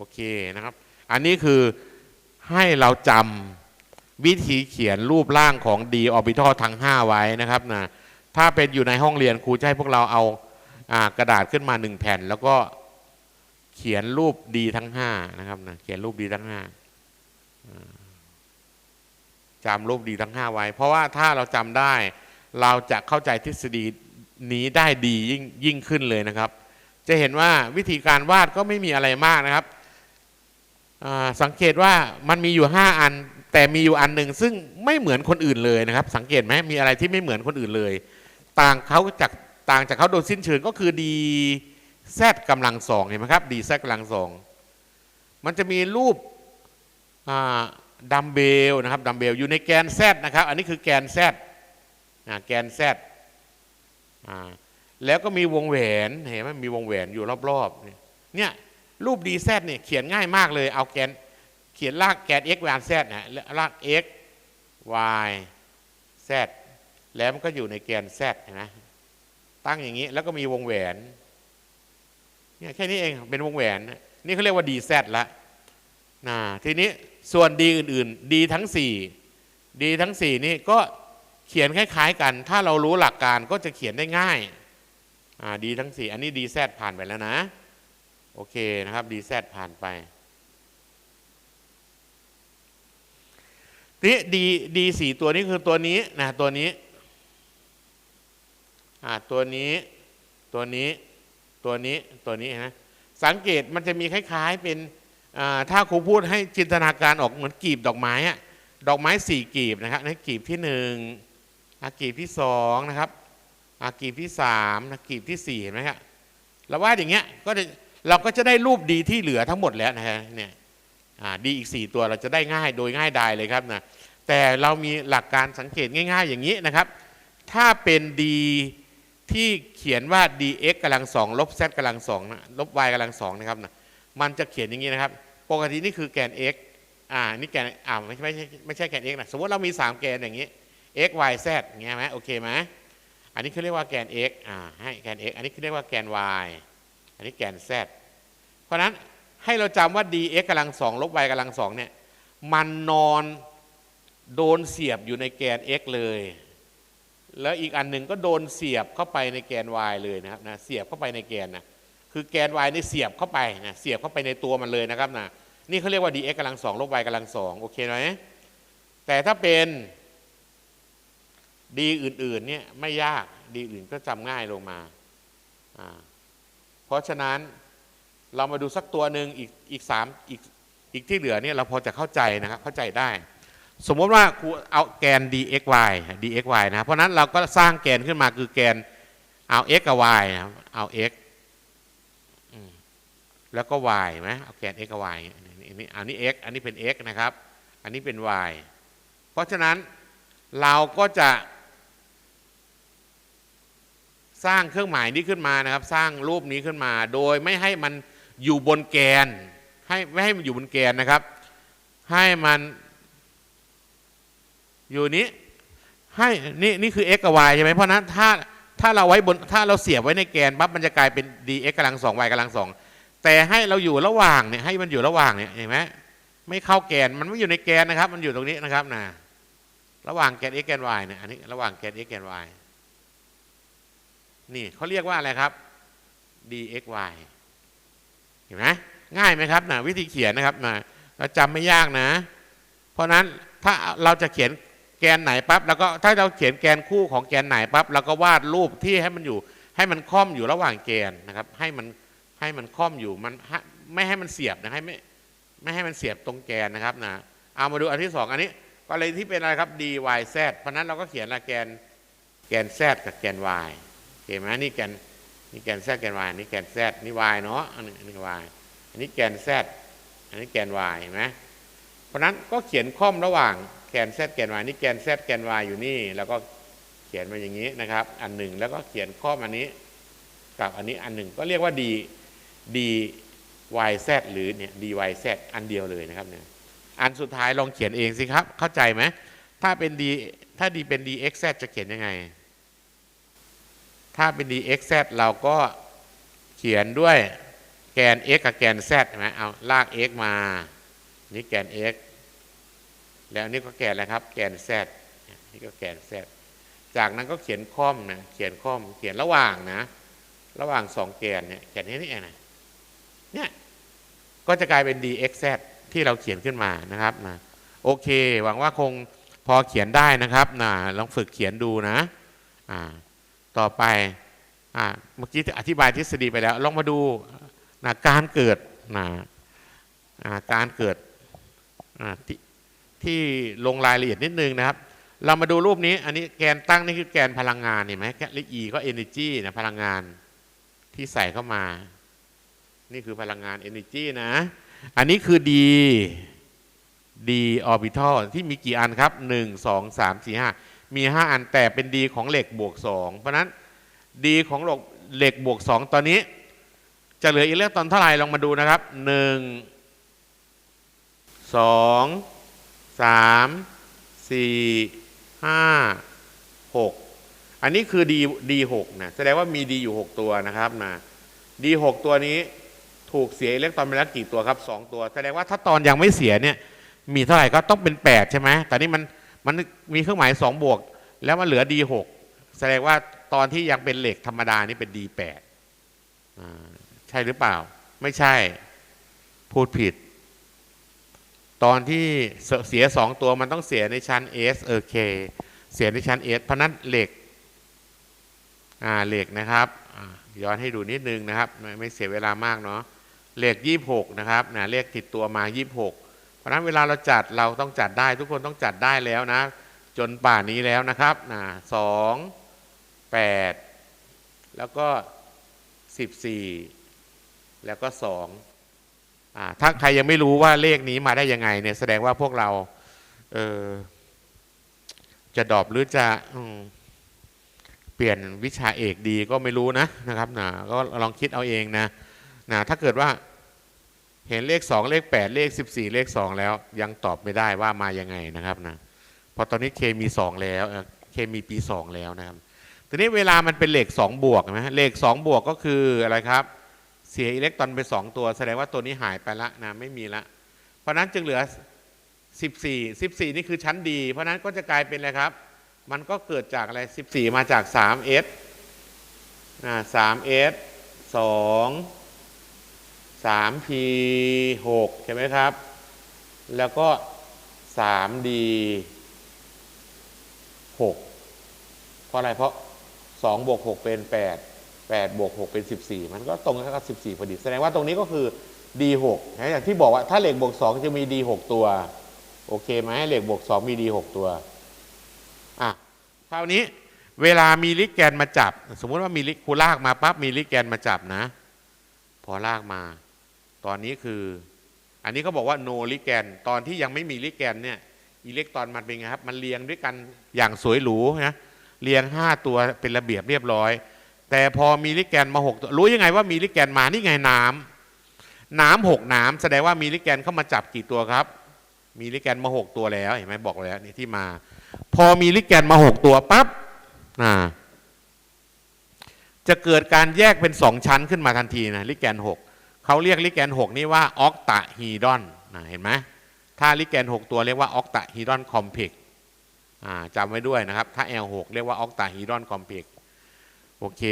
โอเคนะครับ อันนี้คือให้เราจำวิธีเขียนรูปร่างของ d ออร์บิทัลทั้ง 5 ไว้นะครับนะถ้าเป็นอยู่ในห้องเรียนครูจะให้พวกเราเอาอากระดาษขึ้นมา 1 แผ่น แล้วก็เขียนรูป d ทั้ง 5 นะครับนะเขียนรูป d ทั้ง5อ่าจำรูป d ทั้ง 5 ไว้ เพราะว่าถ้าเราจำได้ เราจะเข้าใจทฤษฎีนี้ได้ดียิ่งยิ่งขึ้นเลยนะครับ จะเห็นว่าวิธีการวาดก็ไม่มีอะไรมากนะครับ สังเกตว่ามันมีอยู่ 5 อัน แต่มีอยู่อันหนึ่งซึ่งไม่เหมือนคนอื่นเลยนะครับ สังเกตไหมมีอะไรที่ไม่เหมือนคนอื่นเลย ต่างเขาจากต่างจากเขาโดยสิ้นเชิงก็คือดีแซดกำลังสองเห็นไหมครับดีแซดกำลังสองมันจะมีรูปดัมเบลนะครับดัมเบลอยู่ในแกนแซดนะครับ อันนี้คือแกนแซดแกนแซดแล้วก็มีวงแหวนเห็นไหมมีวงแหวนอยู่รอบๆเนี่ย รูปดีแซดเนี่ยเขียนง่ายมากเลย เอาแกนเขียนรากแกน x y z นะราก x y z แล้วมันก็อยู่ในแกน z เห็นไหมตั้งอย่างนี้แล้วก็มีวงแหวนเนี่ยแค่นี้เองเป็นวงแหวน นี่เขาเรียกว่า dz ละนะทีนี้ส่วน d อื่นๆ d ทั้ง4 d ทั้ง 4 นี่ก็เขียนคล้ายๆกัน ถ้าเรารู้หลักการก็จะเขียนได้ง่าย อ่าดีทั้ง 4 อันนี้ดีแซดผ่านไปแล้วนะ โอเคนะครับดีแซดผ่านไปนี่ดีดีสี่ตัวนี้คือตัวนี้นะตัวนี้อ่าตัวนี้ตัวนี้ตัวนี้ตัวนี้นะสังเกตมันจะมีคล้ายๆเป็นอ่าถ้าครูพูดให้จินตนาการออกเหมือนกีบดอกไม้อะดอกไม้สี่กีบนะครับนี่กีบที่หนึ่งอะกีบที่สองนะครับอากีบที่สามนะกีบที่สี่เห็นไหมครับเราวาดอย่างเงี้ยก็จะ เราก็จะได้รูปดีที่เหลือทั้งหมดแล้วนะฮะเนี่ยดีอีกสี่ตัวเราจะได้ง่ายโดยง่ายดายเลยครับนะแต่เรามีหลักการสังเกตง่าย ๆ อย่างนี้นะครับ ถ้าเป็นดีที่เขียนว่า dx กำลังสองลบ z กำลังสองนะลบ y กำลังสองนะครับนะมันจะเขียนอย่างนี้นะครับ ปกตินี่คือแกน x อ่านี่แกนอ่าไม่ใช่ไม่ใช่ไม่ใช่แกน x นะสมมติเรามีสามแกนอย่างนี้ x y z อย่างเงี้ยไหมโอเคไหมอันนี้เขาเรียกว่าแกน x อ่าให้แกน x อันนี้เขาเรียกว่าแกน y อันนี้แกน z เพราะฉะนั้นให้เราจำว่า dx กำลังสองลบ y กำลังสองเนี่ยมันนอนโดนเสียบอยู่ในแกน x เลย แล้วอีกอันหนึ่งก็โดนเสียบเข้าไปในแกน y เลยนะครับนะเสียบเข้าไปในแกนนะคือแกน y นี่เสียบเข้าไปนะเสียบเข้าไปในตัวมันเลยนะครับนะนี่เขาเรียกว่า dx กำลังสองลบ y กำลังสองโอเคไหมแต่ถ้าเป็นดีอื่นๆเนี่ยไม่ยากดีอื่นก็จำง่ายลงมาอ่า เพราะฉะนั้นเรามาดูสักตัวหนึ่งอีกอีกสามอีกอีกที่เหลือเนี่ยเราพอจะเข้าใจนะครับเข้าใจได้ สมมติว่าครูเอาแกน dxy dxy นะเพราะนั้นเราก็สร้างแกนขึ้นมาคือแกนเอา x กับ y นะเอา x อืมแล้วก็ y ไหมเอาแกน x กับ y อันนี้อันนี้ x อันนี้เป็น x นะครับ อันนี้เป็น y เพราะฉะนั้นเราก็จะ สร้างเครื่องหมายนี้ขึ้นมานะครับ สร้างรูปนี้ขึ้นมา โดยไม่ให้มันอยู่บนแกน ให้ไม่ให้มันอยู่บนแกนนะครับ ให้มันอยู่นี้ให้นี่นี่คือ x กับ y ใช่ไหมเพราะฉะนั้นถ้าถ้าเราไว้บนถ้าเราเสียบไว้ในแกนปั๊บมันจะกลายเป็น dx กำลังสอง y กำลังสองแต่ให้เราอยู่ระหว่างเนี่ยให้มันอยู่ระหว่างเนี่ยเห็นไหมไม่เข้าแกนมันไม่อยู่ในแกนนะครับ มันอยู่ตรงนี้นะครับนะระหว่างแกน x แกน y เนี่ยอันนี้ระหว่างแกน x แกน y นี่เขาเรียกว่าอะไรครับ dxy เห็นไหมง่ายไหมครับนะวิธีเขียนนะครับนะเราจำไม่ยากนะ เพราะนั้นถ้าเราจะเขียนแกนไหนปั๊บแล้วก็ถ้าเราเขียนแกนคู่ของแกนไหนปั๊บเราก็วาดรูปที่ให้มันอยู่ ให้มันค่อมอยู่ระหว่างแกนนะครับ ให้มันให้มันค่อมอยู่มันไม่ให้มันเสียบนะให้ไม่ไม่ให้มันเสียบตรงแกนนะครับนะเอามาดูอันที่สองอันนี้ก็เลยที่เป็นอะไรครับ dy z เพราะนั้นเราก็เขียนละแกนแกน z กับแกน y เห็นไหมนี่แกนนี่แกน z แกน y นี่แกน z นี่ y เนาะอันนี้อันนี้ y อันนี้แกน z อันนี้แกน y เห็นไหมเพราะนั้นก็เขียนค่อมระหว่างแกน z แกน y นี่แกน z แกน y อยู่นี่ แล้วก็เขียนมาอย่างนี้นะครับ อันหนึ่งแล้วก็เขียนข้อมอันนี้กับอันนี้อันหนึ่งก็เรียกว่า d d y z หรือเนี่ย d y z อันเดียวเลยนะครับเนี่ยอันสุดท้ายลองเขียนเองสิครับ เข้าใจไหมถ้าเป็น d ถ้า d เป็น d x z จะเขียนยังไง ถ้าเป็น dxz เราก็เขียนด้วยแกแกน x กับแกน z ใช่ไหมเอาลาก x มา นี่แกน x แล้วนี่ก็แกนอะไรครับ แกน z นี่ก็แกน z จากนั้นก็เขียนค่อมนะเขียนค่อม เขียนระหว่างนะ ระหว่างสองแกนเนี่ยแกนนี้นี่เองนะเนี่ยก็จะกลายเป็น dxz ที่เราเขียนขึ้นมานะครับนะโอเค หวังว่าคงพอเขียนได้นะครับนะลองฝึกเขียนดูนะอ่า ต่อไปอเมื่อกี้อธิบายทฤษฎีไปแล้ว ลองมาดูนะการเกิดนะอ่าการเกิดที่ที่ลงรายละเอียดนิดนึงนะครับ เรามาดูรูปนี้ อันนี้แกนตั้งนี่คือแกนพลังงานเห็นไหมแกนลีก็ energy นะพลังงานที่ใส่เข้ามา นี่คือพลังงาน energy นะ อันนี้คือ d d orbital ที่มีกี่อันครับ 1 2 3 4 5 มี 5 อันแต่เป็น d ของเหล็กบวก 2 เพราะนั้น d ของเหล็กบวก 2 ตอนนี้ จะเหลืออิเล็กตรอนเท่าไหร่ลองมาดูนะครับ 1 2 3 4 5 6 อันนี้คือ d d 6นะแสดงว่ามี d อยู่ 6 ตัวนะครับนะ d 6ตัวนี้ถูกเสียอิเล็กตรอนไปแล้วกี่ตัวครับ 2 ตัว แสดงว่าถ้าตอนยังไม่เสียเนี่ยมีเท่าไหร่ก็ต้องเป็น 8 ใช่ไหมแต่นี่มัน มันมีเครื่องหมาย2บวก แล้วมันเหลือ d 6แสดงว่าตอนที่ยังเป็นเหล็กธรรมดานี่เป็น d 8อ่าใช่หรือเปล่า ไม่ใช่พูดผิด ตอนที่เสียสองตัวมันต้องเสียในชั้น S เออ K เสียในชั้น S เพราะนั้นเหล็กอ่าเหล็กนะครับย้อนให้ดูนิดนึงนะครับ ไม่ไม่เสียเวลามากเนาะเหล็ก 26 นะครับนะเลขติดตัวมา 26เพ ราะนั้นเวลาเราจัดเราต้องจัดได้ ทุกคนต้องจัดได้แล้วนะ จนป่านี้แล้วนะครับนะสองแปดแล้วก็14แล้วก็2อ่าถ้าใครยังไม่รู้ว่าเลขนี้มาได้ยังไงเนี่ยแสดงว่าพวกเราเออจะดอปหรือจะอเปลี่ยนวิชาเอกดีก็ไม่รู้นะนะครับนะก็ลองคิดเอาเองนะนะถ้าเกิดว่า เห็นเลข 2 เลข 8 เลข 14 เลข 2 แล้ว ยังตอบไม่ได้ว่ามายังไงนะครับนะพราะตอนนี้เคมี 2 แล้วเคมีปี 2 แล้วนะครับทีนี้เวลามันเป็นเลข 2 บวกนะเลข 2 บวกก็คืออะไรครับ เสียอิเล็กตรอนไป 2 ตัว แสดงว่าตัวนี้หายไปละนะไม่มีละ เพราะนั้นจึงเหลือ 14 14 นี่คือชั้นดี เพราะนั้นก็จะกลายเป็นอะไรครับ มันก็เกิดจากอะไร 14 มาจาก 3s อ่า 3s 2 3p 6ใช่ไหมครับ แล้วก็ 3d 6เพราะอะไรเพราะ2บวก6เป็น 8 8บวก6เป็น 14 มันก็ตรงกับ 14พอดี แสดงว่าตรงนี้ก็คือ d 6 นะอย่างที่บอกว่าถ้าเหล็กบวก 2 จะมี d 6 ตัว โอเคไหมเหล็กบวก 2 มี d 6 ตัวอะคราวนี้เวลามีลิกแกนมาจับ สมมุติว่ามีลิกคูลากมาปั๊บมีลิกแกนมาจับนะ พอลากมา ตอนนี้คือ อันนี้เขาบอกว่าโนลิแกน ตอนที่ยังไม่มีลิแกนเนี่ยอิเล็กตรอนมันเป็นไงครับ มันเรียงด้วยกันอย่างสวยหรูนะเรียง5ตัวเป็นระเบียบเรียบร้อย แต่พอมีลิแกนมา6ตัวรู้ยังไงว่ามีลิแกนมานี่ไงน้ำน้ำหกน้ำแสดงว่ามีลิแกนเข้ามาจับกี่ตัวครับ มีลิแกนมาหกตัวแล้วเห็นไหมบอกแล้วนี่ที่มา พอมีลิแกนมาหกตัวปั๊บอ่าจะเกิดการแยกเป็นสองชั้นขึ้นมาทันทีนะลิแกนหก เขาเรียกลิแกนหกนี่ว่าออกตะฮีดอนนะเห็นไหมถ้าลิแกนหกตัวเรียกว่าออกตะฮีดอนคอมเพล็กจำไว้ด้วยนะครับ ถ้า L6 เรียกว่าออกตะฮีดอนคอมเพล็กโอเค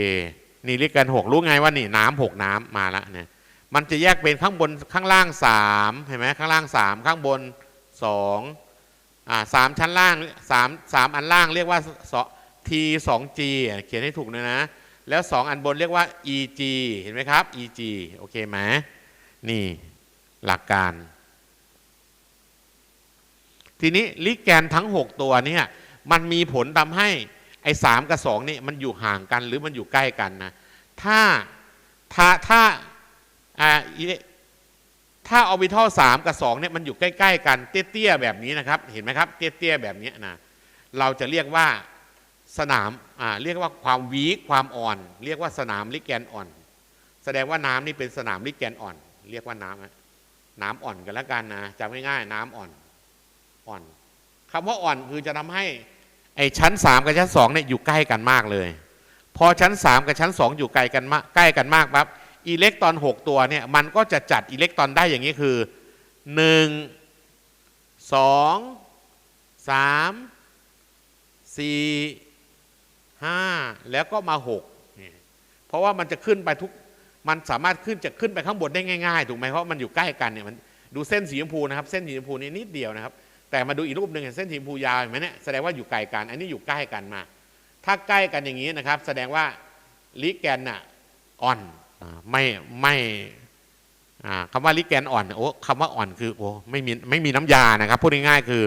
นี่ลิแกนหกรู้ไงว่านี่น้ำหกน้ำมาล้วเนี่ยมันจะแยกเป็นข้างบนข้างล่างสามเห็นไหมข้างล่างสามข้างบนสองอ่าสามชั้นล่างสามสามอันล่างเรียกว่าทีสองจีเขียนให้ถูกนะนะ แล้วสองอันบนเรียกว่า eg เห็นไหมครับ eg โอเคไหมนี่หลักการ ทีนี้ลิแกนทั้ง 6 ตัวเนี่ยมันมีผลทำให้ไอ้สามกับสองนี่มันอยู่ห่างกันหรือมันอยู่ใกล้กันนะถ้าถ้าถ้าอ่าถ้าออร์บิทัลสามกับสองเนี่ยมันอยู่ใกล้ ๆ กันเตี้ยๆแบบนี้นะครับ เห็นไหมครับ เตี้ยๆแบบนี้นะเราจะเรียกว่า สนามอ่าเรียกว่าความวีคความอ่อน เรียกว่าสนามลิแกนอ่อน แสดงว่าน้ำนี่เป็นสนามลิแกนอ่อน เรียกว่าน้ำน้ำอ่อนกันแล้วกันนะจำง่ายๆน้ำอ่อนอ่อนคำว่าอ่อนคือจะทำให้ไอ้ชั้นสามกับชั้นสองเนี่ยอยู่ใกล้กันมากเลย พอชั้นสามกับชั้นสองอยู่ไกลกันมากใกล้กันมากปั๊บอิเล็กตรอน6ตัวเนี่ยมันก็จะจัดอิเล็กตรอนได้อย่างนี้คือ1 2 3 4 5แล้วก็มา6เนี่ยเพราะว่ามันจะขึ้นไปทุกมันสามารถขึ้นจะขึ้นไปข้างบนได้ง่ายๆถูกไหมเพราะมันอยู่ใกล้กันเนี่ยมันดูเส้นสีชมพูนะครับเส้นสีชมพูนี่นิดเดียวนะครับ แต่มาดูอีกรูปหนึ่งเห็นเส้นสีชมพูยาวเห็นไหมเนี่ยแสดงว่าอยู่ไกลกัน อันนี้อยู่ใกล้กันมา ถ้าใกล้กันอย่างนี้นะครับ แสดงว่าลิแกนน่ะอ่อนไม่ไม่คำว่าลิแกนอ่อนโอ้คำว่าอ่อนคือโอ้ไม่มีไม่มีน้ำยานะครับพูดง่ายๆคือ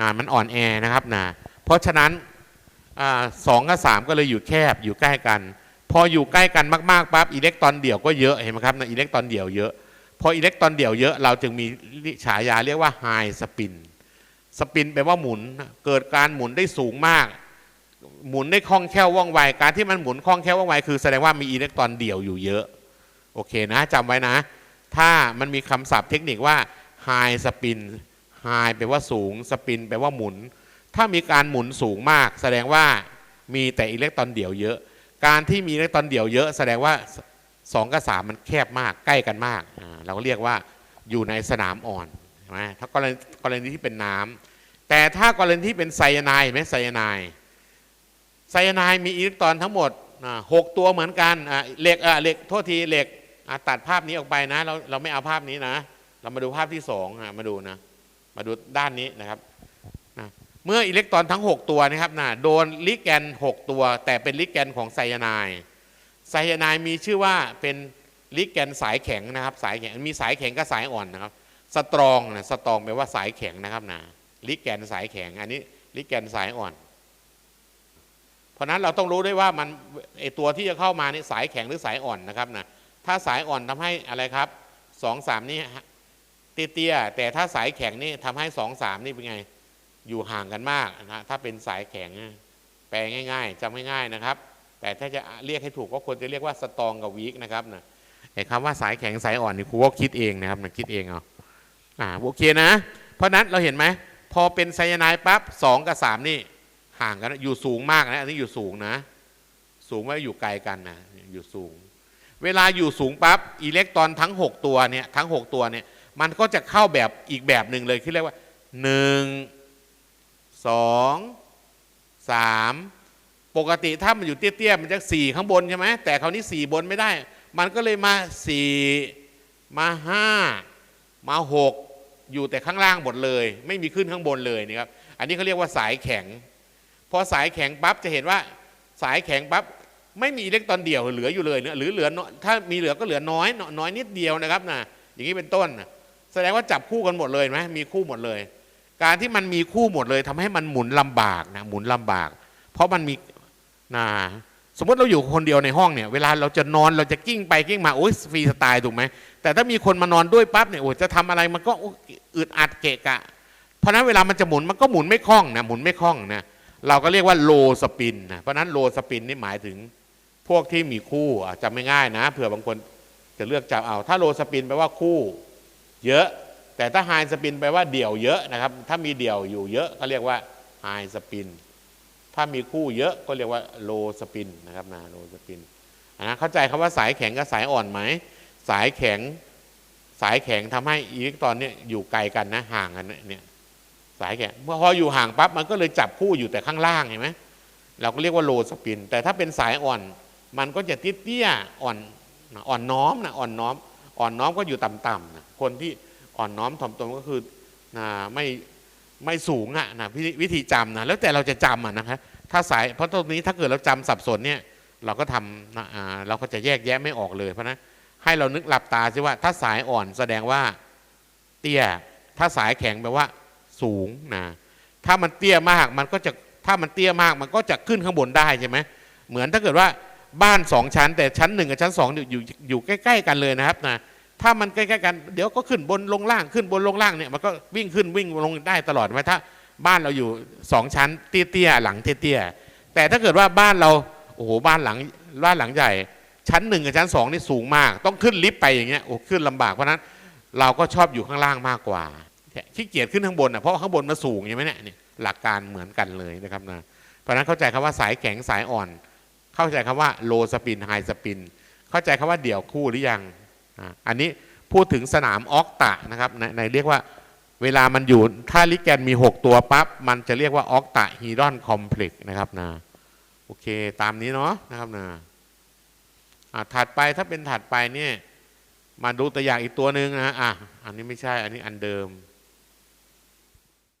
นะมันอ่อนแอนะครับนะเพราะฉะนั้น สองกับสามก็เลยอยู่แคบอยู่ใกล้กัน พออยู่ใกล้กันมากๆปั๊บอิเล็กตรอนเดี่ยวก็เยอะเห็นไหมครับนะอิเล็กตรอนเดี่ยวเยอะพออิเล็กตรอนเดี่ยวเยอะเราจึงมีฉายาเรียกว่าไฮสปินสปินแปลว่าหมุนเกิดการหมุนได้สูงมาก หมุนได้คล่องแคล่วว่องไวการที่มันหมุนคล่องแคล่วว่องไวคือแสดงว่ามีอิเล็กตรอนเดี่ยวอยู่เยอะโอเคนะจำไว้นะ ถ้ามันมีคำศัพท์เทคนิคว่า high spin high แปลว่าสูง spin แปลว่าหมุน ถ้ามีการหมุนสูงมาก แสดงว่ามีแต่อิเล็กตรอนเดี่ยวเยอะ การที่มีอิเล็กตรอนเดี่ยวเยอะ แสดงว่าสองกับสามมันแคบมากใกล้กันมาก เราก็เรียกว่าอยู่ในสนามอ่อนใช่ไหมถ้ากรณีกรณีที่เป็นน้ำแต่ถ้ากรณีที่เป็นไซยาไนด์ไหมไซยาไนด์ไซยาไนด์มีอิเล็กตรอนทั้งหมดหกตัวเหมือนกันเหล็กเหล็กโทษทีเหล็กตัดภาพนี้ออกไปนะ เราเราไม่เอาภาพนี้นะ เรามาดูภาพที่สองมาดูนะ มาดูด้านนี้นะครับ เมื่ออิเล็กตรอนทั้ง 6 ตัวนะครับนะโดนลิแกน 6 ตัว แต่เป็นลิแกนของไซยาไนด์ไซยาไนด์มีชื่อว่าเป็นลิแกนสายแข็งนะครับสายแข็งมีสายแข็งกับสายอ่อนนะครับสตรองนะสตรองแปลว่าสายแข็งนะครับนะลิแกนสายแข็ง อันนี้ลิแกนสายอ่อน เพราะนั้นเราต้องรู้ด้วยว่ามันไอตัวที่จะเข้ามานี่สายแข็งหรือสายอ่อนนะครับนะถ้าสายอ่อนทำให้อะไรครับสองสามนี่เตี้ยแต่ถ้าสายแข็งนี่ทำให้สองสามนี่เป็นไง อยู่ห่างกันมากนะถ้าเป็นสายแข็งแปลง่ายๆจำง่ายๆนะครับ แต่ถ้าจะเรียกให้ถูกก็ควรจะเรียกว่าสตองกับวีกนะครับนะไอ้คำว่าสายแข็งสายอ่อนนี่ครูก็คิดเองนะครับนะคิดเองเอาอ่าโอเคนะ เพราะนั้นเราเห็นไหมพอเป็นไซยาไนด์ปั๊บสองกับสามนี่ห่างกันอยู่สูงมากนะอันนี้อยู่สูงนะ สูงไม่อยู่ไกลกันนะอยู่สูง เวลาอยู่สูงปั๊บอิเล็กตรอนทั้ง 6 ตัวเนี่ยทั้ง 6 ตัวเนี่ยมันก็จะเข้าแบบอีกแบบหนึ่งเลยที่เรียกว่า1 2 3ปกติถ้ามันอยู่เตี้ยๆมันจะสี่ข้างบนใช่ไหมแต่คราวนี้สี่บนไม่ได้ มันก็เลยมาสี่มาห้ามาหกอยู่แต่ข้างล่างหมดเลย ไม่มีขึ้นข้างบนเลยนะครับอันนี้เขาเรียกว่าสายแข็งพอสายแข็งปั๊บจะเห็นว่าสายแข็งปั๊บไม่มีอิเล็กตรอนเดี่ยวเหลืออยู่เลยหรือเหลือถ้ามีเหลือก็เหลือน้อยน้อยนิดเดียวนะครับนะอย่างนี้เป็นต้นนะแสดงว่าจับคู่กันหมดเลยไหมมีคู่หมดเลย การที่มันมีคู่หมดเลยทำให้มันหมุนลำบากนะหมุนลำบาก เพราะมันมีนะสมมติเราอยู่คนเดียวในห้องเนี่ยเวลาเราจะนอนเราจะกิ้งไปกิ้งมาโอ้ยฟรีสไตล์ถูกไหมแต่ถ้ามีคนมานอนด้วยปั๊บเนี่ยโอ้จะทำอะไรมันก็อึดอัดเกะกะ เพราะนั้นเวลามันจะหมุนมันก็หมุนไม่คล่องนะหมุนไม่คล่องนะเราก็เรียกว่าโลสปินนะเพราะนั้นโลสปินนี่หมายถึงพวกที่มีคู่อะจำไม่ง่ายนะเผื่อบางคนจะเลือกจำเอา ถ้าโลสปินแปลว่าคู่ เยอะ แต่ถ้าไฮสปินแปลว่าเดี่ยวเยอะนะครับ ถ้ามีเดี่ยวอยู่เยอะก็เรียกว่าไฮสปิน ถ้ามีคู่เยอะก็เรียกว่าโลสปินนะครับนะโลสปินนะเข้าใจคำว่าสายแข็งกับสายอ่อนไหม สายแข็งสายแข็งทำให้อิเล็กตรอนเนี่ยอยู่ไกลกันนะห่างกันเนี่ยสายแข็งเมื่อพออยู่ห่างปั๊บมันก็เลยจับคู่อยู่แต่ข้างล่างเห็นไหมเราก็เรียกว่าโลสปิน แต่ถ้าเป็นสายอ่อน มันก็จะเตี้ยๆอ่อนอ่อนน้อมนะอ่อนน้อม อ่อนน้อมก็อยู่ต่ำๆนะคนที่ อ่อนน้อมถ่อมตนก็คือนะไม่ไม่สูงอะนะวิธีจำนะแล้วแต่เราจะจำอะนะครับถ้าสายเพราะตรงนี้ถ้าเกิดเราจำสับสนเนี่ยเราก็ทำนะอ่าเราก็จะแยกแยะไม่ออกเลยเพราะนั้นให้เรานึกหลับตาซิว่าถ้าสายอ่อนแสดงว่าเตี้ย ถ้าสายแข็งแปลว่า สูงนะถ้ามันเตี้ยมากมันก็จะถ้ามันเตี้ยมากมันก็จะขึ้นข้างบนได้ใช่ไหมเหมือนถ้าเกิดว่าบ้านสองชั้น แต่ชั้นหนึ่งกับชั้นสองอยู่อยู่อยู่ใกล้ ๆ กันเลยนะครับนะ ถ้ามันใกล้ๆกันเดี๋ยวก็ขึ้นบนลงล่างขึ้นบนลงล่างเนี่ยมันก็วิ่งขึ้นวิ่งลงได้ตลอดไหมถ้าบ้านเราอยู่สองชั้นเตี้ยๆหลังเตี้ยๆแต่ถ้าเกิดว่าบ้านเราโอ้โหบ้านหลังบ้านหลังใหญ่ ชั้นหนึ่งกับชั้นสองนี่สูงมาก ต้องขึ้นลิฟต์ไปอย่างเงี้ยโอ้ขึ้นลำบากเพราะนั้นเราก็ชอบอยู่ข้างล่างมากกว่าขี้เกียจขึ้นข้างบนอะเพราะข้างบนมันสูงใช่ไหมเนี่ยหลักการเหมือนกันเลยนะครับนะเพราะนั้นเข้าใจคำว่าสายแข็งสายอ่อน เข้าใจคำว่าโลสปินไฮสปินเข้าใจคำว่าเดี่ยวคู่หรือยัง อันนี้พูดถึงสนามออกตะนะครับในในเรียกว่าเวลามันอยู่ถ้าลิแกนมี 6 ตัวปั๊บมันจะเรียกว่าออกตะฮีดรอนคอมเพล็กซ์นะครับนะโอเคตามนี้เนาะนะครับนะถัดไปถ้าเป็นถัดไปเนี่ยมาดูตัวอย่างอีกตัวหนึ่งนะอะอันนี้ไม่ใช่อันนี้อันเดิม